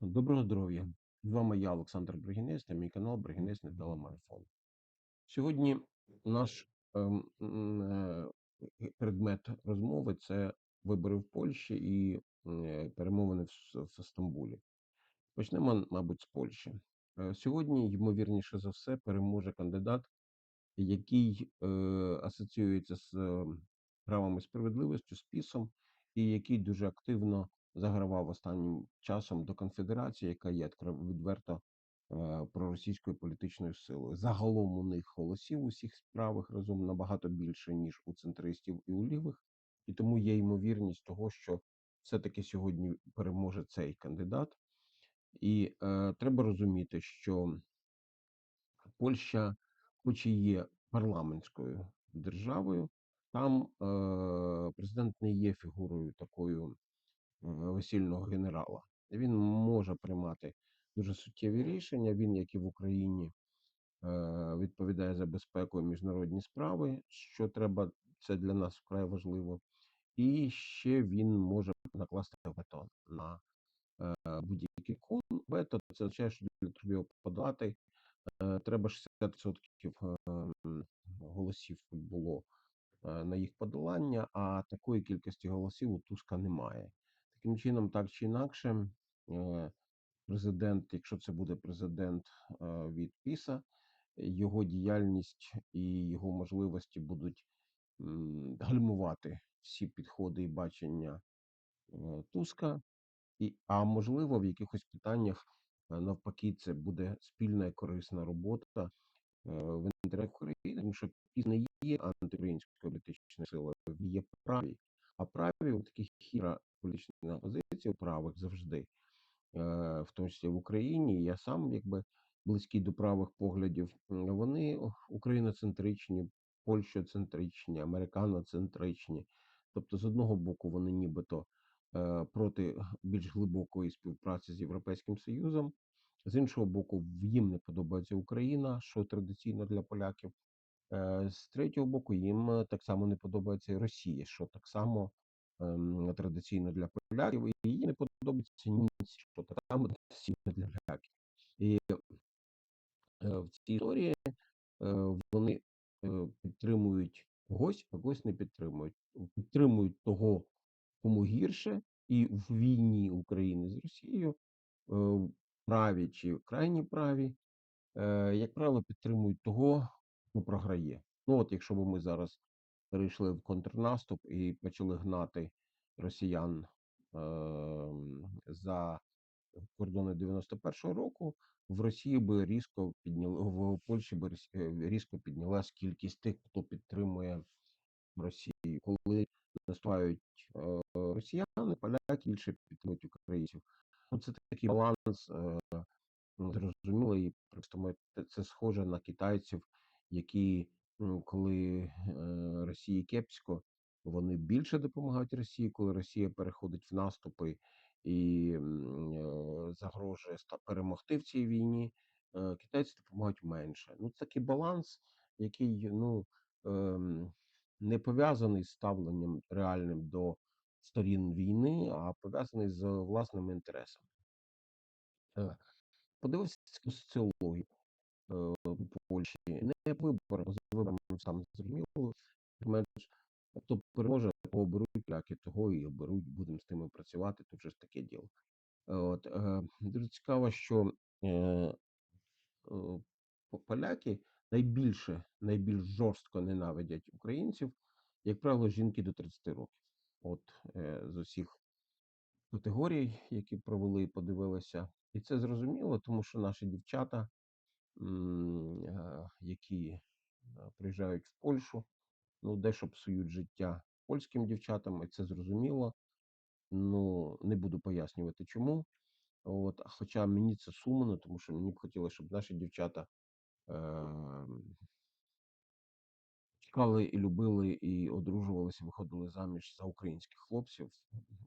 Доброго здоров'я! З вами я, Олександр Бригінець, та мій канал Бригінець Недала Марафон. Сьогодні наш ем, е, предмет розмови це вибори в Польщі і е, перемовини в, в Стамбулі. Почнемо, мабуть, з Польщі. Е, Сьогодні, ймовірніше за все, переможе кандидат, який е, асоціюється з е, правом і з ПІСом, і який дуже активно загравав останнім часом до конфедерації, яка є відверто е, проросійською політичною силою. Загалом у них голосів усіх правих разом набагато більше, ніж у центристів і у лівих, і тому є ймовірність того, що все-таки сьогодні переможе цей кандидат. І е, треба розуміти, що Польща, хоч і є парламентською державою, там е, президент не є фігурою такою весільного генерала. Він може приймати дуже суттєві рішення. Він, як і в Україні, е, відповідає за безпеку і міжнародні справи, що треба, це для нас вкрай важливо. І ще він може накласти вето на е, будь-який кон. Вето це означає, що для його подати, е, треба 60% ем, голосів було е, на їх подолання, а такої кількості голосів у Туска немає. Таким чином, так чи інакше, е, президент, якщо це буде президент е, від ПІСа, його діяльність і його можливості будуть гальмувати всі підходи і бачення е, Туска, і, а можливо, в якихось питаннях навпаки, це буде спільна і корисна робота в інтересах України, тому що ПІС не є антиукраїнською політичною силою, є праві. А праві таких хіра політична позиція правих завжди, е, в тому числі в Україні. Я сам якби близький до правих поглядів. Вони україноцентричні, польщоцентричні, американоцентричні. Тобто, з одного боку, вони нібито е, проти більш глибокої співпраці з Європейським Союзом. З іншого боку, їм не подобається Україна, що традиційно для поляків. Е, З третього боку, їм так само не подобається і Росія, що так само традиційно для поляків, і їм не подобається німці, що само традиційно для поляків. І е, в цій історії е, вони е, підтримують когось, а когось не підтримують. Підтримують того, кому гірше, і в війні України з Росією праві чи крайні праві, як правило, підтримують того, хто програє. Ну от якщо б ми зараз перейшли в контрнаступ і почали гнати росіян ем, за кордони 91-го року, в Росії би різко підняли в Польщі би е, різко піднялась кількість тих, хто підтримує Росію. Коли наступають е, росіяни, поляки більше підтримують українців. Ну, це такий баланс е, зрозумілий. Просто ми це схоже на китайців, які коли е, Росії кепсько, вони більше допомагають Росії, коли Росія переходить в наступи і е, загрожує перемогти в цій війні. е, Китайці допомагають менше. Ну, такий баланс, який ну ем, не пов'язаний з ставленням реальним до сторін війни, а пов'язаний з власними інтересами. Подивився соціологію Польщі, не вибори, з виборами сам зрозуміло, менш хто переможе, оберуть поляки, того і оберуть, будемо з тими працювати, то вже ж таке діло. От, е, дуже цікаво, що е, е, поляки найбільше, найбільш жорстко ненавидять українців, як правило, жінки до 30 років. От з усіх категорій, які провели і подивилися. І це зрозуміло, тому що наші дівчата, які е, приїжджають в Польщу, ну, дещо псують життя польським дівчатам, і це зрозуміло. Ну, не буду пояснювати чому. От, хоча мені це сумно, тому що мені б хотілося, щоб наші дівчата е, чекали і любили, і одружувалися, виходили заміж за українських хлопців.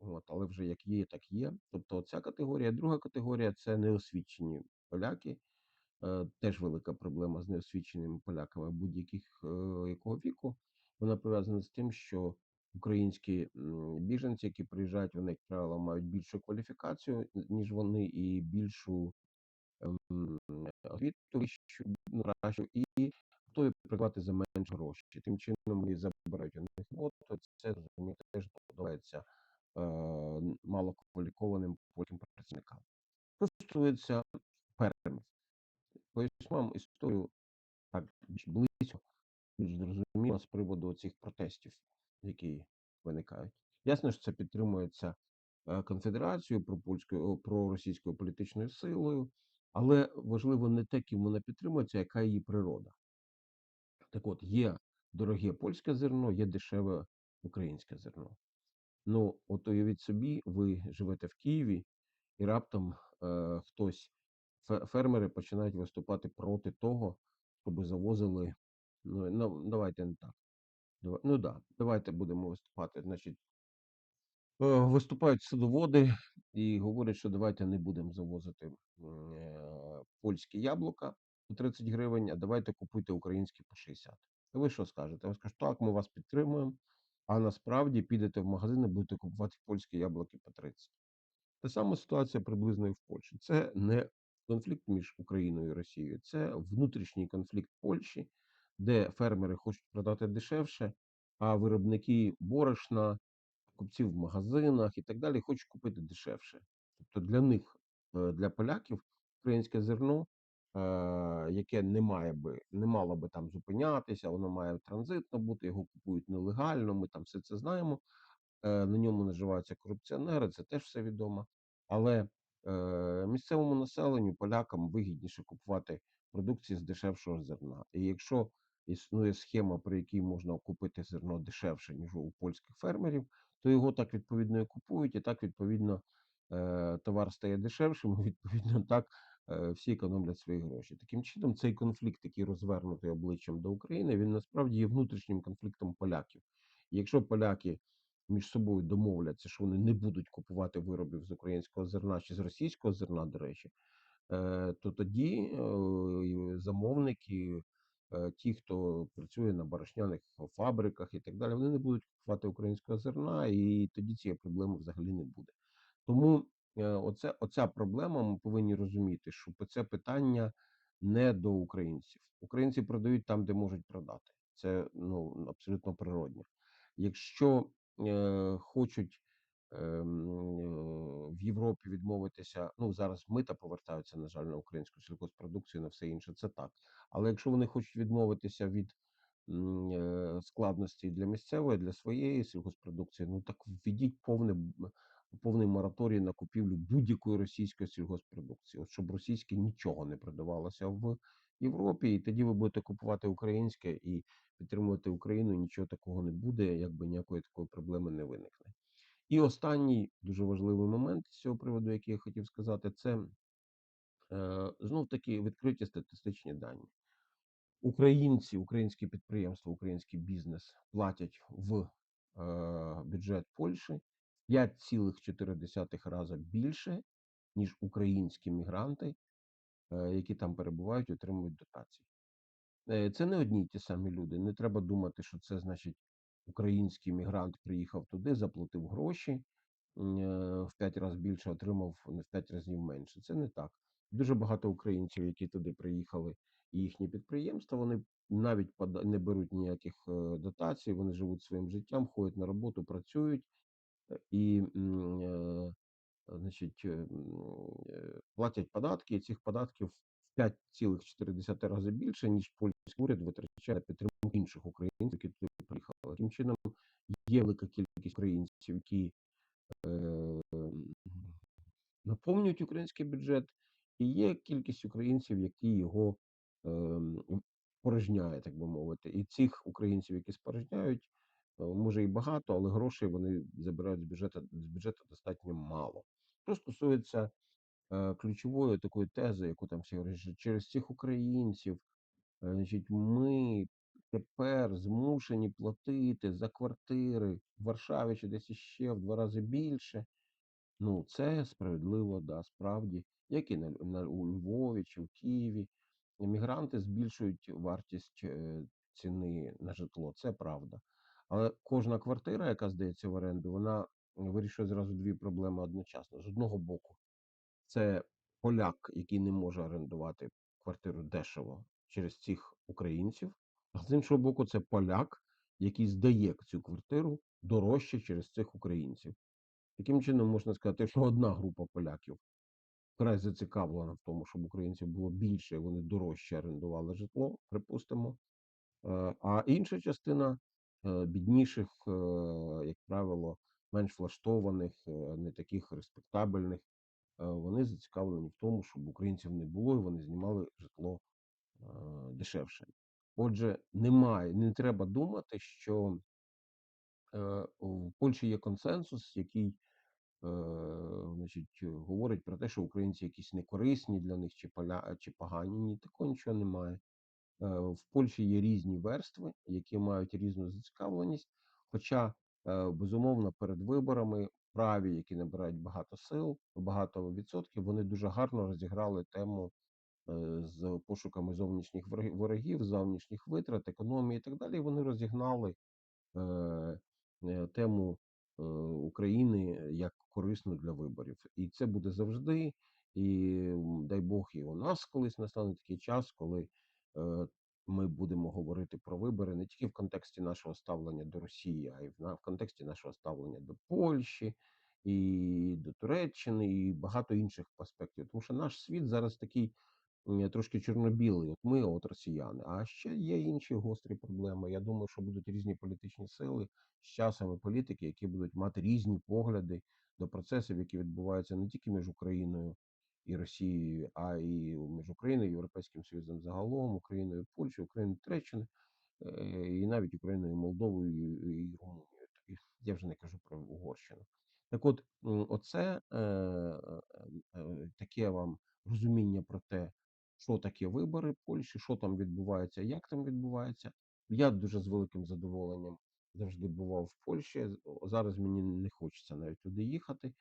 От, але вже як є, так є. Тобто ця категорія. Друга категорія це неосвічені поляки. Е, теж велика проблема з неосвіченими поляками будь-яких е, якого віку. Вона пов'язана з тим, що українські біженці, які приїжджають, вони, як правило, мають більшу кваліфікацію, ніж вони, і більшу ем, освіту ну, кращу, і готові працювати за менше гроші. Тим чином вони забирають у них роботу. Це розумієте, теж подобається е, малокваліфікованим потім працівникам. Що стосується фермерів, поясню вам історію так більш близько, зрозуміло з приводу цих протестів, які виникають. Ясно, що це підтримується е, конфедерацією пропольською проросійською політичною силою, але важливо не те, ким вона підтримується, яка її природа. Так от, є дороге польське зерно, є дешеве українське зерно. Ну, от уявіть собі, ви живете в Києві, і раптом е, хтось, фермери починають виступати проти того, щоб завозили. Ну, ну давайте не так. Ну да, давайте будемо виступати. Значить, е, виступають садоводи і говорять, що давайте не будемо завозити е, польські яблука по 30 гривень, а давайте купуйте українські по 60. І ви що скажете? Ви скажете, так, ми вас підтримуємо, а насправді підете в магазин і будете купувати польські яблуки по 30. Та сама ситуація приблизно і в Польщі. Це не конфлікт між Україною і Росією, це внутрішній конфлікт Польщі, де фермери хочуть продати дешевше, а виробники борошна, купців в магазинах і так далі хочуть купити дешевше. Тобто для них, е, для поляків, українське зерно, е, яке не має би, не мало би там зупинятися, воно має транзитно бути, його купують нелегально. Ми там все це знаємо е, на ньому наживаються корупціонери, це теж все відомо. Але місцевому населенню, полякам вигідніше купувати продукцію з дешевшого зерна. І якщо існує схема, при якій можна купити зерно дешевше, ніж у польських фермерів, то його так відповідно і купують, і так відповідно е, товар стає дешевшим, і відповідно так е, всі економлять свої гроші. Таким чином, цей конфлікт, який розвернутий обличчям до України, він насправді є внутрішнім конфліктом поляків. І якщо поляки між собою домовляться, що вони не будуть купувати виробів з українського зерна чи з російського зерна, до речі, е, то тоді е, замовники, е, ті, хто працює на борошняних фабриках і так далі, вони не будуть купувати українського зерна, і тоді цієї проблеми взагалі не буде. Тому оце, оця проблема, ми повинні розуміти, що це питання не до українців. Українці продають там, де можуть продати. Це ну абсолютно природньо. Якщо хочуть ем, е, в Європі відмовитися, ну зараз мита повертаються, на жаль, на українську сільгоспродукцію, на все інше, це так. Але якщо вони хочуть відмовитися від е, для місцевої, для своєї сільгоспродукції, ну так введіть повне повний мораторій на купівлю будь-якої російської сільгоспродукції, от щоб російське нічого не продавалося в Європі, і тоді ви будете купувати українське і підтримувати Україну, нічого такого не буде, якби ніякої такої проблеми не виникне. І останній дуже важливий момент з цього приводу, який я хотів сказати, це е, знов таки відкриті статистичні дані. Українці, українські підприємства, український бізнес платять в е, бюджет Польщі 5,4 рази більше, ніж українські мігранти, е, які там перебувають, отримують дотації. Е, Це не одні й ті самі люди. Не треба думати, що це значить український мігрант приїхав туди, заплатив гроші е, в 5 разів більше, отримав не в 5 разів менше. Це не так. Дуже багато українців, які туди приїхали, і їхні підприємства, вони навіть не беруть ніяких е, дотацій, вони живуть своїм життям, ходять на роботу, працюють і значить, платять податки, і цих податків 5,4 рази більше, ніж польський уряд витрачає на підтримку інших українців, які туди приїхали. Таким чином, є велика кількість українців, які е, наповнюють український бюджет, і є кількість українців, які його ем, порожняє, так би мовити. І цих українців, які спорожняють, е, може і багато, але грошей вони забирають з бюджету з бюджету достатньо мало. Що стосується е, ключової такої тези, яку там всі говорять, через цих українців, е, значить, ми тепер змушені платити за квартири в Варшаві чи десь іще в два рази більше. Ну, це справедливо, да, справді, як і на, на у Львові чи в Києві. Мігранти збільшують вартість е, ціни на житло, це правда. Але кожна квартира, яка здається в оренду, вона вирішує зразу дві проблеми одночасно. З одного боку, це поляк, який не може орендувати квартиру дешево через цих українців, а з іншого боку, це поляк, який здає цю квартиру дорожче через цих українців. Таким чином, можна сказати, що одна група поляків вкрай зацікавлена в тому, щоб українців було більше, і вони дорожче орендували житло, припустимо. Е, А інша частина е, бідніших, е, як правило, менш влаштованих, не таких респектабельних, вони зацікавлені в тому, щоб українців не було, і вони знімали житло е, дешевше. Отже, немає, не треба думати, що е, в Польщі є консенсус, який е, значить, говорить про те, що українці якісь некорисні для них чи поля чи погані. Ні, такого нічого немає. Е, В Польщі є різні верстви, які мають різну зацікавленість. Хоча, е, безумовно, перед виборами праві, які набирають багато сил, багато відсотків, вони дуже гарно розіграли тему е, з пошуками зовнішніх ворогів, зовнішніх витрат, економії і так далі. Вони розігнали е, е, тему України як корисну для виборів. І це буде завжди. І дай Бог, і у нас колись настане такий час, коли ми будемо говорити про вибори не тільки в контексті нашого ставлення до Росії, а й в, контексті нашого ставлення до Польщі і до Туреччини, і багато інших аспектів. Тому що наш світ зараз такий трошки чорно-білий. От ми, от росіяни. А ще є інші гострі проблеми. Я думаю, що будуть різні політичні сили з часом і політики, які будуть мати різні погляди до процесів, які відбуваються не тільки між Україною і Росією, а і між Україною Європейським Союзом загалом, Україною, Польщею, Україною, Туреччиною, е, і навіть Україною, Молдовою і, Румунією. Я вже не кажу про Угорщину. Так от, оце е, е, таке вам розуміння про те, що таке вибори Польщі, що там відбувається, як там відбувається. Я дуже з великим задоволенням завжди бував в Польщі. Зараз мені не хочеться навіть туди їхати,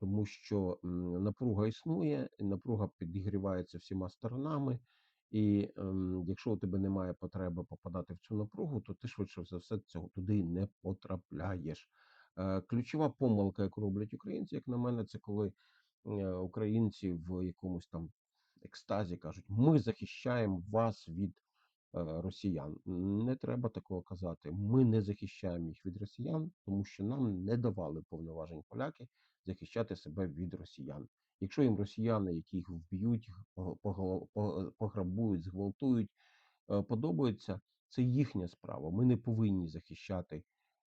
тому що напруга існує, напруга підігрівається всіма сторонами. І ем, якщо у тебе немає потреби попадати в цю напругу, то ти швидше за все цього туди не потрапляєш. Е, ключова помилка, яку роблять українці, як на мене, це коли е, українці в якомусь там екстазі кажуть: ми захищаємо вас від е, росіян. Не треба такого казати. Ми не захищаємо їх від росіян, тому що нам не давали повноважень поляки захищати себе від росіян. Якщо їм росіяни, які їх вб'ють, пограбують, зґвалтують, е, подобаються, це їхня справа. Ми не повинні захищати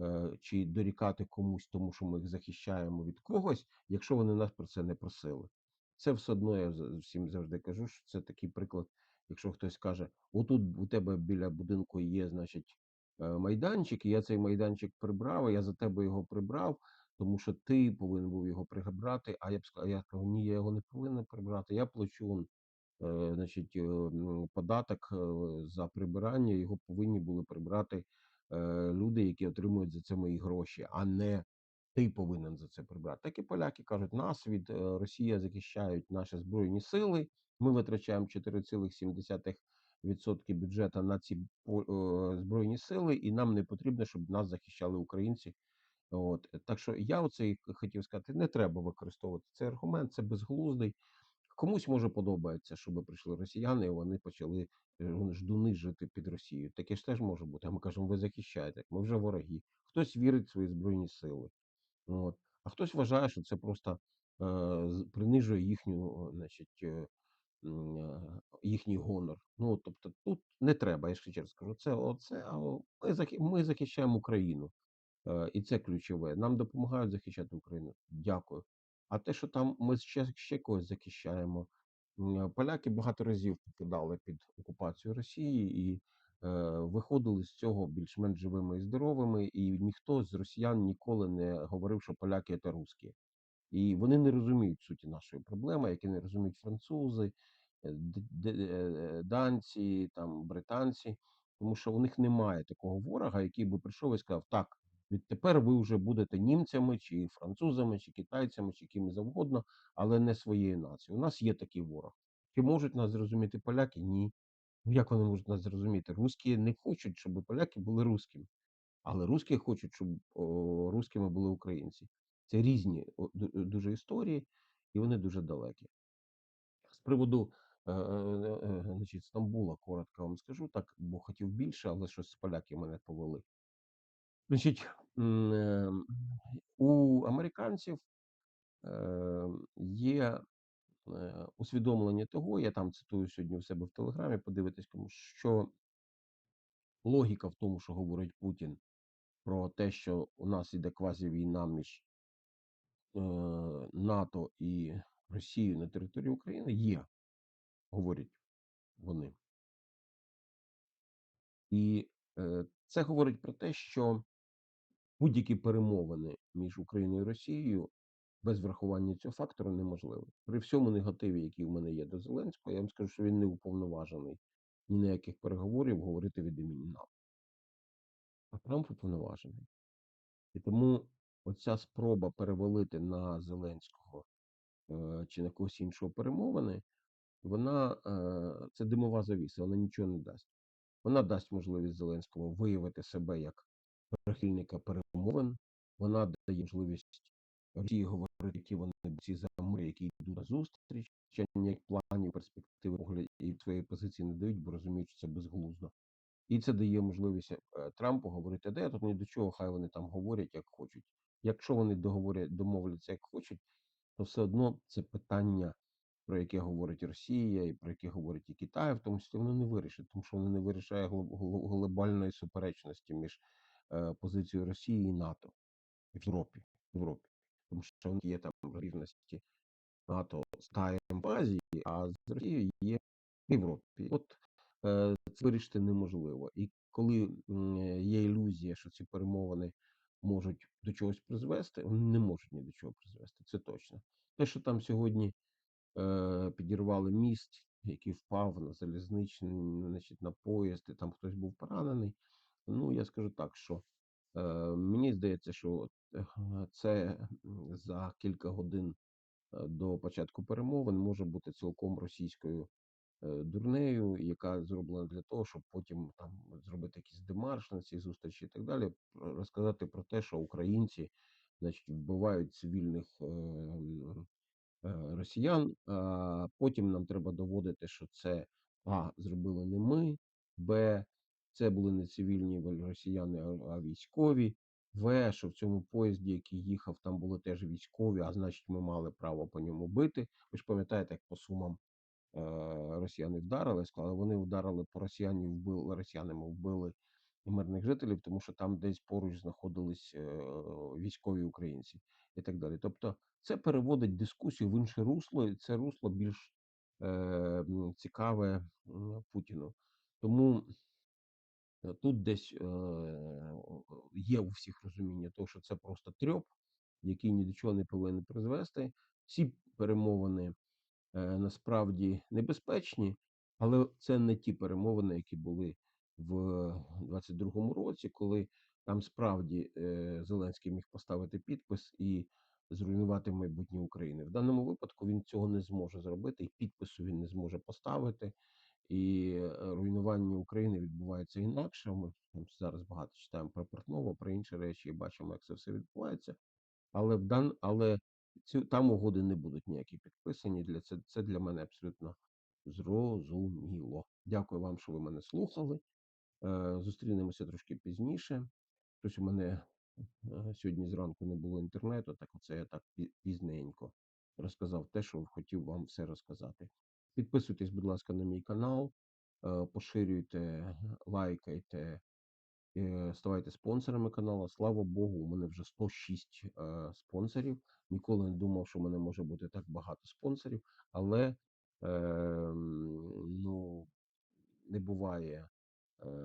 е, чи дорікати комусь, тому що ми їх захищаємо від когось, якщо вони нас про це не просили. Це все одно я всім завжди кажу, що це такий приклад. Якщо хтось каже, отут у тебе біля будинку є, значить, е, майданчик, і я цей майданчик прибрав, я за тебе його прибрав, тому що ти повинен був його прибрати. А я б сказав, я кажу, ні, я його не повинен прибрати. Я плачу е, значить, е, податок е, за прибирання, його повинні були прибрати е, люди, які отримують за це мої гроші, а не ти повинен за це прибрати. Так і поляки кажуть, нас від е, Росії захищають наші збройні сили. Ми витрачаємо 4,7% бюджету на ці е, збройні сили, і нам не потрібно, щоб нас захищали українці. От так що я оцей хотів сказати, не треба використовувати цей аргумент, це безглуздий. Комусь може подобається, щоб прийшли росіяни, і вони почали е, ждуни жити під Росією. Таке ж теж може бути. А ми кажемо, ви захищаєте, ми вже вороги. Хтось вірить в свої збройні сили. От. А хтось вважає, що це просто е, принижує їхню, значить, е, е, їхній гонор. Ну, тобто, тут не треба, я ще раз кажу, це оце, а ми захищаємо Україну. Е, І це ключове. Нам допомагають захищати Україну. Дякую. А те, що там ми ще, ще когось захищаємо. Поляки багато разів покидали під окупацію Росії і е, виходили з цього більш-менш живими і здоровими, і ніхто з росіян ніколи не говорив, що поляки це русські. І вони не розуміють суті нашої проблеми, які не розуміють французи, е, е, данці, там британці, тому що у них немає такого ворога, який би прийшов і сказав: так, відтепер ви вже будете німцями, чи французами, чи китайцями, чи ким завгодно, але не своєї нації. У нас є такий ворог. Чи можуть нас зрозуміти поляки? Ні. Ну як вони можуть нас зрозуміти? Русські не хочуть, щоб поляки були русскими. Але русські хочуть, щоб о, русскими були українці. Це різні дуже історії, і вони дуже далекі. З приводу е, е, е, значить, Стамбула, коротко вам скажу так, бо хотів більше, але щось з поляки мене повели. Значить, е, у американців е, є е, усвідомлення того, я там цитую сьогодні у себе в Телеграмі, подивитись, кому що логіка в тому, що говорить Путін про те, що у нас іде квазівійна між НАТО і Росією на території України, є, говорять вони. І це говорить про те, що будь-які перемовини між Україною і Росією без врахування цього фактору неможливі. При всьому негативі, який в мене є до Зеленського, я вам скажу, що він не уповноважений ні на яких переговорів говорити від імені НАТО. А Трамп уповноважений. І тому оця спроба перевалити на Зеленського е, чи на когось іншого перемовини, вона е, це димова завіса, вона нічого не дасть. Вона дасть можливість Зеленському виявити себе як прихильника перемовин. Вона дає можливість Росії говорити, які вони ці замри, які йдуть на зустріч, ще ніяк планів, перспективи погляд і своєї позиції не дають, бо розуміють, що це безглуздо. І це дає можливість е, Трампу говорити, де тут ні до чого, хай вони там говорять, як хочуть. Якщо вони договорять, домовляться, як хочуть, то все одно це питання, про яке говорить Росія, і про яке говорить і Китай, в тому числі воно не вирішить, тому що воно не вирішає глобальної суперечності між е, позицією Росії і НАТО в Європі. В Європі. Тому що є там рівності НАТО з Китаєм в Азії, а з Росією є в Європі. От це вирішити неможливо. І коли є ілюзія, що ці перемовини можуть до чогось призвести, вони не можуть ні до чого призвести. Це точно. Те, що там сьогодні е, підірвали міст, який впав на залізничний, значить, на поїзд, і там хтось був поранений. Ну, я скажу так, що е, мені здається, що е, це за кілька годин е, до початку перемовин може бути цілком російською е, дурнею, яка зроблена для того, щоб потім там зробити якийсь демарш на цій зустрічі і так далі, розказати про те, що українці значить, вбивають цивільних е, росіян. А потім нам треба доводити, що це А, зробили не ми, Б, це були не цивільні росіяни, а військові. В, що в цьому поїзді, який їхав, там були теж військові, а значить, ми мали право по ньому бити. Ви ж пам'ятаєте, як по сумам е, росіяни вдарили, сказали, вони вдарили по росіянів, вбили росіянами, вбили мирних жителів, тому що там десь поруч знаходились е, військові українці і так далі. Тобто, це переводить дискусію в інше русло, і це русло більш е, цікаве Путіну. Тому тут десь е, є у всіх розуміння того, що це просто трьоп, який ні до чого не повинен призвести. Всі перемовини е, насправді небезпечні, але це не ті перемовини, які були в 22-му році, коли там справді е, Зеленський міг поставити підпис і зруйнувати майбутнє України. В даному випадку він цього не зможе зробити, і підпису він не зможе поставити. І е, руйнування України відбувається інакше. Ми зараз багато читаємо про Портнова, про інші речі і бачимо, як це все відбувається. Але в дан, але ці там угоди не будуть ніякі підписані. Для це, це для мене абсолютно зрозуміло. Дякую вам, що ви мене слухали. Е, зустрінемося трошки пізніше. Щось у мене е, сьогодні зранку не було інтернету, так оце я так пізненько розказав те, що хотів вам все розказати. Підписуйтесь, будь ласка, на мій канал, е, поширюйте, лайкайте, е, ставайте спонсорами каналу. Слава Богу, у мене вже 106 е, спонсорів. Ніколи не думав, що в мене може бути так багато спонсорів, але е, ну, не буває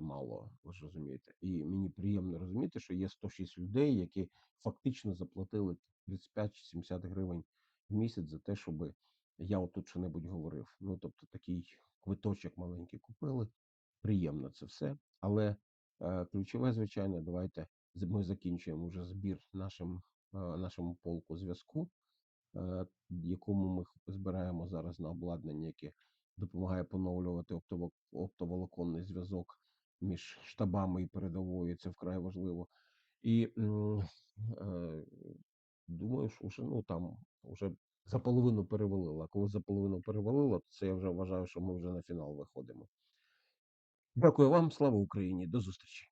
мало, ви ж розумієте. І мені приємно розуміти, що є 106 людей, які фактично заплатили 35 чи 70 гривень в місяць за те, щоб я отут що-небудь говорив. Ну, тобто такий квиточок маленький купили. Приємно це все. Але е, ключове, звичайно, давайте ми закінчуємо вже збір нашим, е, нашому полку зв'язку, е, якому ми збираємо зараз на обладнання, яке допомагає поновлювати оптово- оптоволоконний зв'язок між штабами і передовою, це вкрай важливо. І, м, е, думаю, що уже, ну, там уже за половину перевалила. Коли за половину перевалила, то це я вже вважаю, що ми вже на фінал виходимо. Дякую вам. Слава Україні! До зустрічі!